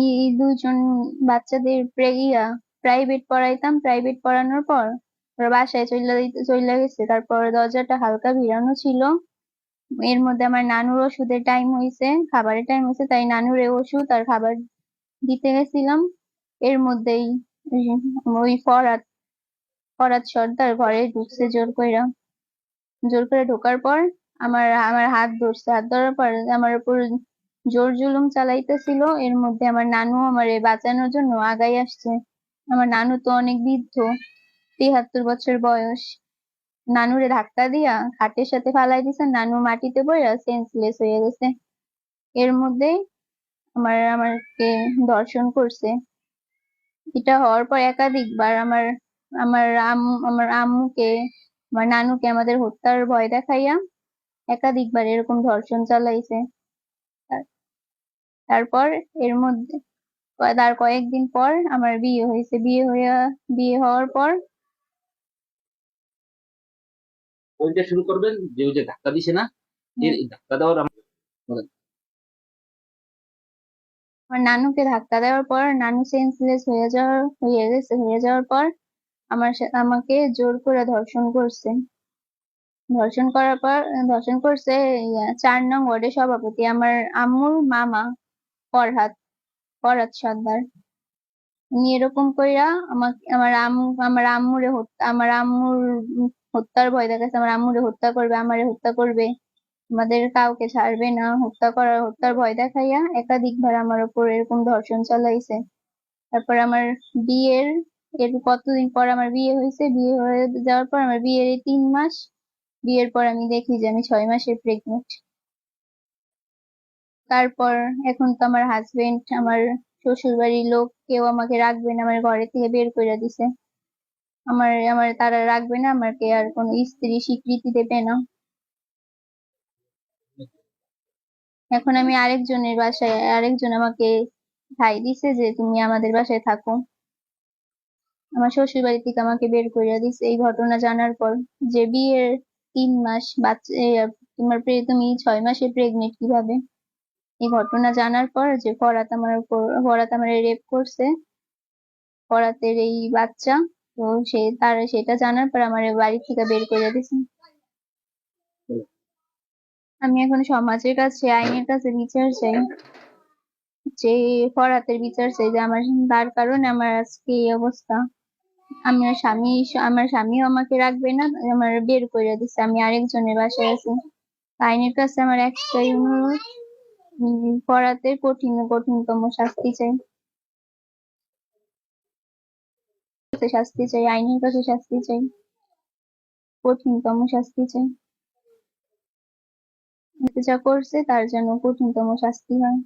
আমি এই দুজন বাচ্চাদের প্রে- ইয়া প্রাইভেট পড়াইতাম প্রাইভেট পড়ানোর পর ওরা বাসায় চলে চলে গেছে। তারপর দরজাটা হালকা ভিড়ানো ছিল। এর মধ্যে আমার নানুর ওষুধের টাইম হয়েছে খাবারের টাইম হয়েছে তাই নানুর ওষুধ আর খাবার দিতে গেছিলাম। এর মধ্যেই ওই ফরাত ফরাত সর্দার ঘরে ঢুকছে জোর কইরা। জোর করে ঢোকার পর আমার আমার হাত ধরছে। হাত ধরার পর আমার উপর জোর জুলুম চালাইতেছিল, এর মধ্যে আমার নানু আমারে বাঁচানোর জন্য আগাই আসছে। আমার নানু তো অনেক বৃদ্ধ, তিহাত্তর বছর বয়স। নানুরে ধাক্কা দিয়া খাটের সাথে ফালাই দিছে, নানু মাটিতে পড়ে সেন্সলেস হয়ে গেছে। এর মধ্যেই আমার আমাকে দর্শন করছে। এটা হওয়ার পর একাধিকবার আমার আমার আম্মু আমার আম্মুকে, আমার নানুকে আমাদের হত্যার ভয় দেখাইয়া একাধিকবার এরকম ধর্ষণ চালাইছে। তারপর এর মধ্যে তার কয়েকদিন পর আমার বিয়ে হয়েছে। বিয়ে হইয়া বিয়ে হওয়ার পর ওইটা শুরু করবেন যে ওই যে ধাক্কা দিছে না ধাক্কা দেওয়ার আমার নানুকে ধাক্কা দেওয়ার পর নানু সেন্সলেস হয়ে যাওয়ার হয়ে গেছে। হয়ে যাওয়ার পর আমার আমাকে জোর করে ধর্ষণ করছে। ধর্ষণ করার পর ধর্ষণ করছে চার নং ওয়ার্ডের সভাপতি। আমার আম্মুর মামা ফরহাদ ফরহাদ সর্দার। উনি এরকম কইরা আমাকে, আমার আমার আম্মুরে আমার আম্মুর হত্যার ভয় দেখাচ্ছে আমার আম্মুরে হত্যা করবে, আমারে হত্যা করবে। আমাদের কাউকে ছাড়বে না, হত্যা করার, হত্যার ভয় দেখাইয়া একাধিকবার আমার উপর এরকম ধর্ষণ চালাইছে। তারপর আমার বিয়ের, এর কতদিন পর আমার বিয়ে হয়েছে বিয়ে হয়ে যাওয়ার পর আমার বিয়ের এই তিন মাস, বিয়ের পর আমি দেখি যে আমি ছয় মাসের প্রেগনেন্ট তারপর এখন তো আমার হাজবেন্ড আমার শ্বশুর বাড়ির লোক, কেউ আমাকে রাখবে না, আমার ঘরে থেকে বের করে দিছে। আমার আমার, তারা রাখবে না, আমাকে আর কোনো স্ত্রী স্বীকৃতি দেবে না। এখন আমি আরেকজনের বাসায়, আরেকজন আমাকে ভাই দিছে যে তুমি আমাদের বাসায় থাকো। আমার শ্বশুর বাড়ি থেকে আমাকে বের করে দিছে এই ঘটনা জানার পর যে বিয়ের তিন মাস বাচ্চা তোমার তুমি ছয় মাসে প্রেগনেন্ট কীভাবে? এই ঘটনা জানার পর যে ফরাত আমার ফরাত আমার রেপ করছে, ফরাতের এই বাচ্চা, তো সে তার, সেটা জানার পর আমার বাড়ি থেকে বের করে দিছে আমি এখন সমাজের কাছে, আইনের কাছে বিচার চাই। যে ফরাতের বিচার চাই যে আমার, তার কারণে আমার আজকে এই অবস্থা। আমার স্বামী, আমার স্বামীও আমাকে রাখবে না, আমার বের করে দিচ্ছে আমি আরেকজনের বাসায় আছি। আইনের কাছে আমার একটাই অনুরোধ ফরাতের কঠিন, কঠিনতম শাস্তি চাই। শাস্তি চাই, আইনের কাছে শাস্তি চাই। কঠিনতম শাস্তি চাই। যা করছে তার জন্য কঠিনতম শাস্তি হয়।